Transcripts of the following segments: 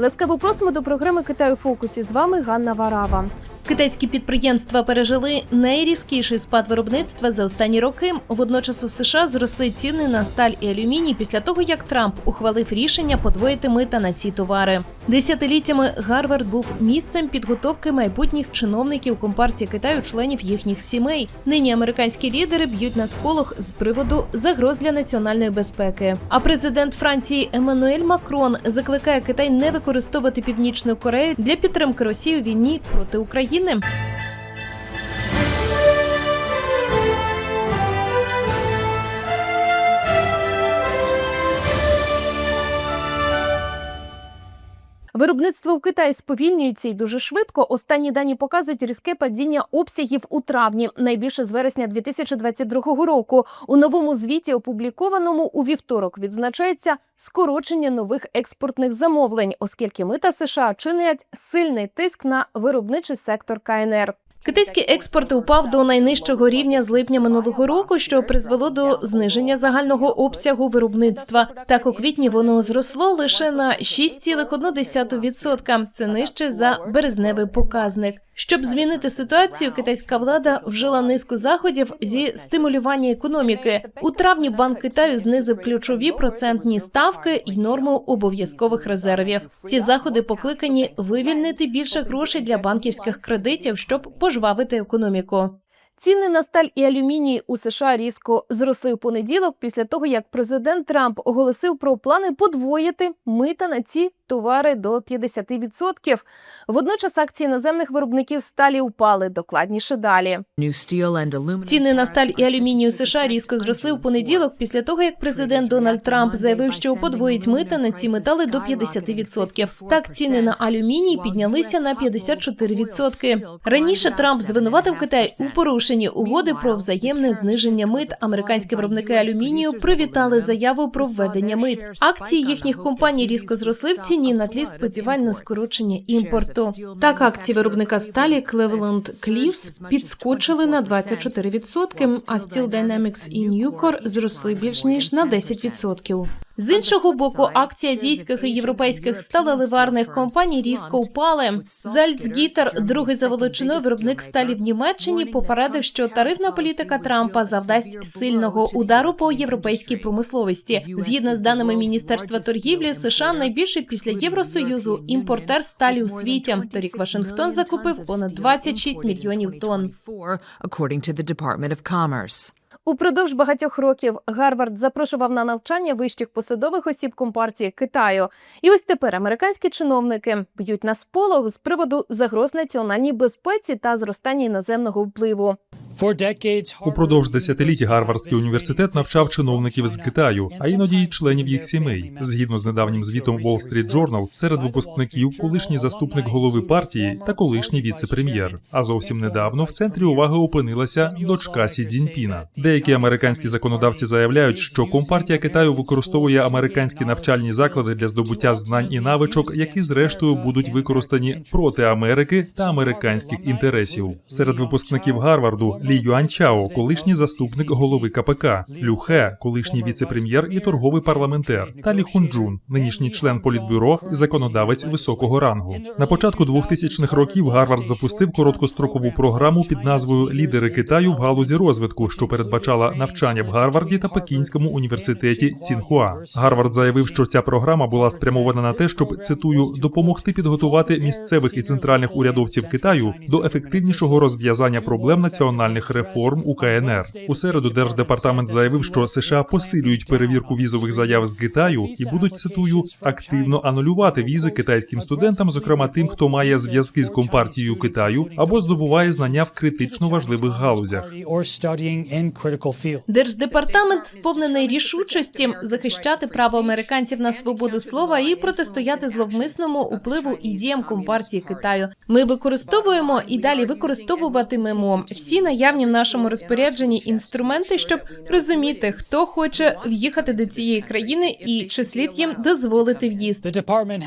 Ласкаво просимо до програми Китаю у фокусі. З вами Ганна Варава. Китайські підприємства пережили найрізкіший спад виробництва за останні роки. Водночас у США зросли ціни на сталь і алюміній після того, як Трамп ухвалив рішення подвоїти мита на ці товари. Десятиліттями Гарвард був місцем підготовки майбутніх чиновників компартії Китаю, членів їхніх сімей. Нині американські лідери б'ють на сполох з приводу загроз для національної безпеки. А президент Франції Еммануель Макрон закликає Китай не використовувати Північну Корею для підтримки Росії у війні проти України. України. Виробництво в Китаї сповільнюється і дуже швидко. Останні дані показують різке падіння обсягів у травні, найбільше з вересня 2022 року. У новому звіті, опублікованому у вівторок, відзначається скорочення нових експортних замовлень, оскільки мита США чинять сильний тиск на виробничий сектор КНР. Китайський експорт упав до найнижчого рівня з липня минулого року, що призвело до зниження загального обсягу виробництва. Так у квітні воно зросло лише на 6,1%. Це нижче за березневий показник. Щоб змінити ситуацію, китайська влада вжила низку заходів зі стимулювання економіки. У травні Банк Китаю знизив ключові процентні ставки і норму обов'язкових резервів. Ці заходи покликані вивільнити більше грошей для банківських кредитів, щоб пожвавити економіку. Ціни на сталь і алюміній у США різко зросли в понеділок після того, як президент Трамп оголосив про плани подвоїти мита на ці товари до 50%. Водночас акції наземних виробників сталі упали. Докладніше далі. Ціни на сталь і алюміній у США різко зросли у понеділок після того, як президент Дональд Трамп заявив, що подвоїть мита на ці метали до 50%. Так, ціни на алюміній піднялися на 54%. Раніше Трамп звинуватив Китай у порушенні угоди про взаємне зниження мит. Американські виробники алюмінію привітали заяву про введення мит. Акції їхніх компаній різко зросли в ціні на тлі сподівань на скорочення імпорту. Так, акції виробника сталі Cleveland Cliffs підскочили на 24%, а Steel Dynamics і Nucor зросли більш ніж на 10%. З іншого боку, акції азійських і європейських сталеливарних компаній різко впали. Зальцгітер, другий за величиною виробник сталі в Німеччині, попередив, що тарифна політика Трампа завдасть сильного удару по європейській промисловості. Згідно з даними Міністерства торгівлі, США найбільший після Євросоюзу імпортер сталі у світі. Торік Вашингтон закупив понад 26 мільйонів тонн. Упродовж багатьох років Гарвард запрошував на навчання вищих посадових осіб компартії Китаю. І ось тепер американські чиновники б'ють на сполох з приводу загроз національній безпеці та зростання іноземного впливу. Упродовж десятиліть Гарвардський університет навчав чиновників з Китаю, а іноді й членів їх сімей. Згідно з недавнім звітом Wall Street Journal, серед випускників колишній заступник голови партії та колишній віце-прем'єр. А зовсім недавно в центрі уваги опинилася дочка Сі Цзіньпіна. Деякі американські законодавці заявляють, що компартія Китаю використовує американські навчальні заклади для здобуття знань і навичок, які зрештою будуть використані проти Америки та американських інтересів. Серед випускників Гарварду Лі Юанчао, колишній заступник голови КПК, Лю Хе, колишній віце-прем'єр і торговий парламентер, та Лі Хунджун, нинішній член політбюро і законодавець високого рангу. На початку 2000-х років Гарвард запустив короткострокову програму під назвою Лідери Китаю в галузі розвитку, що передбачала навчання в Гарварді та Пекінському університеті Цінхуа. Гарвард заявив, що ця програма була спрямована на те, щоб цитую допомогти підготувати місцевих і центральних урядовців Китаю до ефективнішого розв'язання проблем національних реформ у КНР. У середу держдепартамент заявив, що США посилюють перевірку візових заяв з Китаю і будуть цитую активно анулювати візи китайським студентам, зокрема тим, хто має зв'язки з компартією Китаю або здобуває знання в критично важливих галузях. Держдепартамент сповнений рішучості захищати право американців на свободу слова і протистояти зловмисному впливу і діям компартії Китаю. Ми використовуємо і далі використовуватимемо всі наявні наявні в нашому розпорядженні інструменти, щоб розуміти, хто хоче в'їхати до цієї країни і чи слід їм дозволити в'їзд.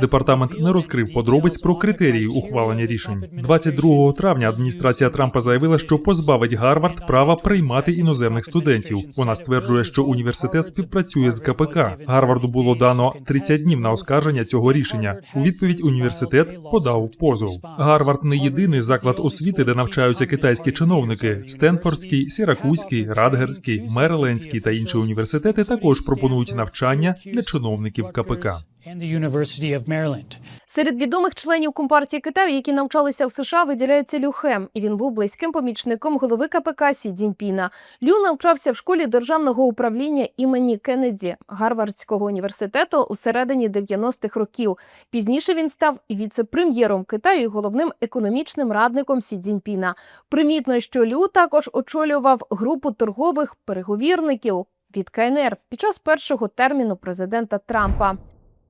Департамент не розкрив подробиць про критерії ухвалення рішень. 22 травня адміністрація Трампа заявила, що позбавить Гарвард права приймати іноземних студентів. Вона стверджує, що університет співпрацює з КПК. Гарварду було дано 30 днів на оскарження цього рішення. У відповідь університет подав позов. Гарвард не єдиний заклад освіти, де навчаються китайські чиновники. Стенфордський, Сіракузький, Радгерський, Мерилендський та інші університети також пропонують навчання для чиновників КПК. And the University of Maryland. Серед відомих членів Компартії Китаю, які навчалися в США, виділяється Лю Хем, і він був близьким помічником голови КПК Сі Цзіньпіна. Лю навчався в школі державного управління імені Кеннеді Гарвардського університету у середині 90-х років. Пізніше він став віце-прем'єром Китаю і головним економічним радником Сі Цзіньпіна. Примітно, що Лю також очолював групу торгових переговірників від КНР під час першого терміну президента Трампа.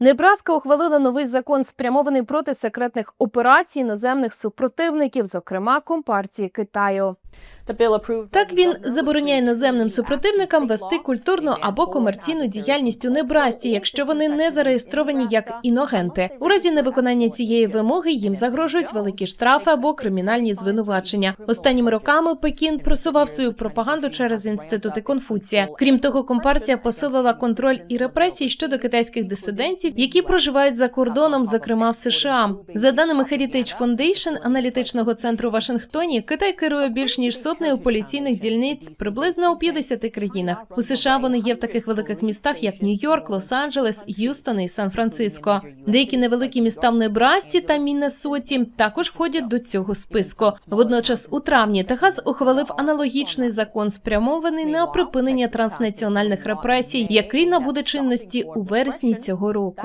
Небраска ухвалила новий закон, спрямований проти секретних операцій іноземних супротивників, зокрема Компартії Китаю. Так він забороняє іноземним супротивникам вести культурну або комерційну діяльність у Небрасті, якщо вони не зареєстровані як іногенти. У разі невиконання цієї вимоги їм загрожують великі штрафи або кримінальні звинувачення. Останніми роками Пекін просував свою пропаганду через інститути Конфуція. Крім того, компартія посилила контроль і репресії щодо китайських дисидентів, які проживають за кордоном, зокрема в США. За даними Heritage Foundation, аналітичного центру Вашингтоні, Китай керує більш ніж сотнею поліційних дільниць приблизно у 50 країнах. У США вони є в таких великих містах, як Нью-Йорк, Лос-Анджелес, Юстон і Сан-Франциско. Деякі невеликі міста в Небрасті та Міннесоті також входять до цього списку. Водночас, у травні Техас ухвалив аналогічний закон, спрямований на припинення транснаціональних репресій, який набуде чинності у вересні цього року.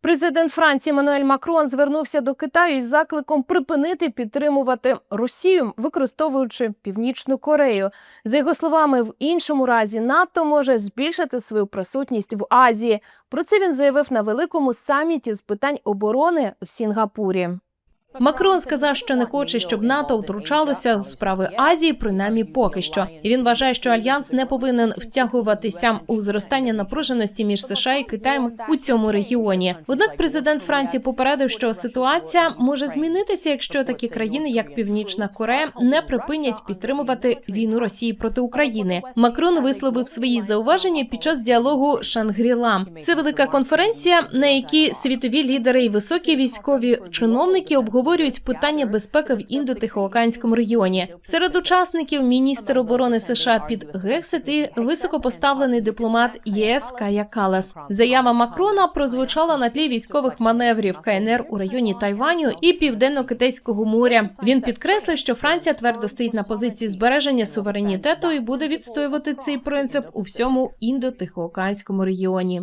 Президент Франції Мануель Макрон звернувся до Китаю із закликом припинити підтримувати Росію, використовуючи Північну Корею. За його словами, в іншому разі НАТО може збільшити свою присутність в Азії. Про це він заявив на великому саміті з питань оборони в Сінгапурі. Макрон сказав, що не хоче, щоб НАТО втручалося у справи Азії, принаймні поки що. І він вважає, що альянс не повинен втягуватися у зростання напруженості між США і Китаєм у цьому регіоні. Однак президент Франції попередив, що ситуація може змінитися, якщо такі країни, як Північна Корея, не припинять підтримувати війну Росії проти України. Макрон висловив свої зауваження під час діалогу Шангріла. Це велика конференція, на якій світові лідери і високі військові чиновники обговорюють питання безпеки в індотихоокеанському регіоні. Серед учасників міністр оборони США під Гексет і високопоставлений дипломат ЄС Кая Калас. Заява Макрона прозвучала на тлі військових маневрів КНР у районі Тайваню і південно-китайського моря. Він підкреслив, що Франція твердо стоїть на позиції збереження суверенітету і буде відстоювати цей принцип у всьому індотихоокеанському регіоні.